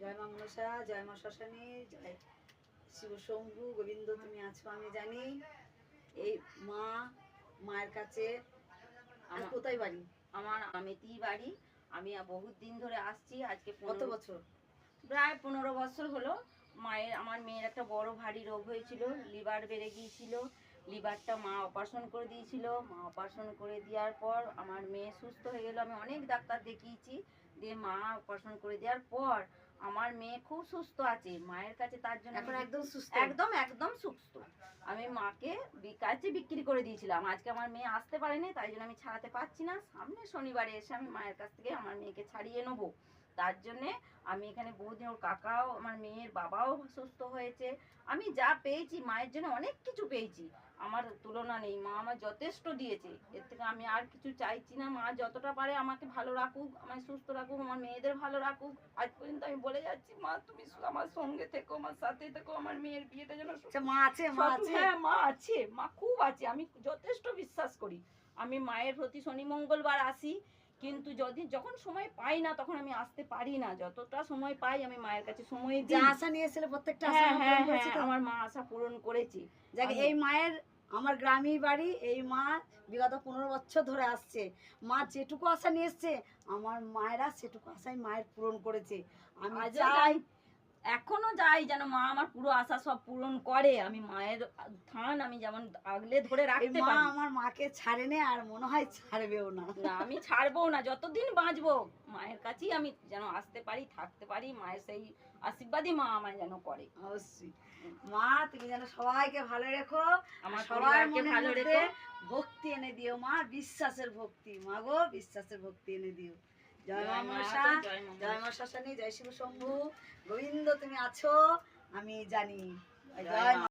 জয় মা মনসা জয় মা শ্মশানী জয় শিব শম্ভু গোবিন্দ তুমি আছো আমি জানি। এই মা মায়ের কাছে আমার- কোথায় বাড়ি? আমার আমেতি বাড়ি। আমি বহুত দিন ধরে আসছি আজকে কত বছর? প্রায় পনেরো বছর হলো। মায়ের আমার মেয়ের একটা বড় ভারী রোগ হয়েছিল লিভার বেড়ে গিয়েছিল। লিভারটা মা অপারেশন করে দিয়েছিল। মা অপারেশন করে দেওয়ার পর আমার মেয়ে সুস্থ হয়ে গেল। আমি অনেক ডাক্তার দেখিয়েছি। দিয়ে মা অপারেশন করে দেওয়ার পর আমার মেয়ে খুব সুস্থ আছে মায়ের কাছে তার জন্য এখন একদম সুস্থ। একদম একদম সুস্থ। আমি মাকে কাছে বিক্রি করে দিয়েছিলাম। আজকে আমার মেয়ে আসতে পারেনি তাই জন্য আমি ছাড়াতে পারছি না। সামনে শনিবারে এসে আমি মায়ের কাছ থেকে আমার মেয়েকে ছাড়িয়ে নেব। তার জন্যে আমি এখানে বহুদিন ওর কাকাও আমার মেয়ের বাবাও সুস্থ হয়েছে। আমি যা পেয়েছি মায়ের জন্য অনেক কিছু পেয়েছি। আমার তুলনা নেই মা আমার যথেষ্ট দিয়েছে। এর থেকে আমি আর কিছু চাইছি না। মা যতটা পারে আমাকে ভালো রাখুক আমায় সুস্থ রাখুক আমার মেয়েদের ভালো রাখুক। আজ পর্যন্ত আমি বলে যাচ্ছি মা তুমি আমার সঙ্গে থেকো আমার সাথে থেকো আমার মেয়ের বিয়েটা যেন আচ্ছা মা আছে মা আছে? হ্যাঁ মা আছে মা খুব আছে। আমি যথেষ্ট বিশ্বাস করি। আমি মায়ের প্রতি শনি মঙ্গলবার আসি। কিন্তু যদি যখন সময় পাই না তখন আমি আসতে পারি না। যতটা সময় পাই আমি মায়ের কাছে সময় যা দিই। আশা নিয়েছিল প্রত্যেকটা আশা হ্যাঁ পূরণ হ্যাঁ হ্যাঁ? আমার মা আশা পূরণ করেছি। যাকে এই মায়ের আমার গ্রামে বাড়ি এই মা বিগত পনেরো বছর ধরে আসছে। মা যেটুকু আশা নিয়ে এসছে আমার মায়েরা সেটুকু আশাই মায়ের পূরণ করেছে। আমি চাই এখনও যাই যেন মা আমার পুরো আশা সব পূরণ করে। আমি মায়ের থান আমি যেমন আগলে ধরে রাখতে মা পারি। আমার মাকে ছাড়েনে আর মনে হয় ছাড়বেও না। না আমি ছাড়বো না যতদিন বাঁচবো মায়ের কাছেই আমি যেন আসতে পারি থাকতে পারি মায়ের সেই আশীর্বাদই মা আমায় যেন করে। অবশ্যই। মা তুমি যেন সবাইকে ভালো রেখো আমার মনে ভালো রেখো। ভক্তি এনে দিও মা বিশ্বাসের ভক্তি। মা গো বিশ্বাসের ভক্তি এনে দিও। জয় মা মনসা জয় মা শাসানি জয় শিব শম্ভু। গোবিন্দ তুমি আছো? আমি জানি।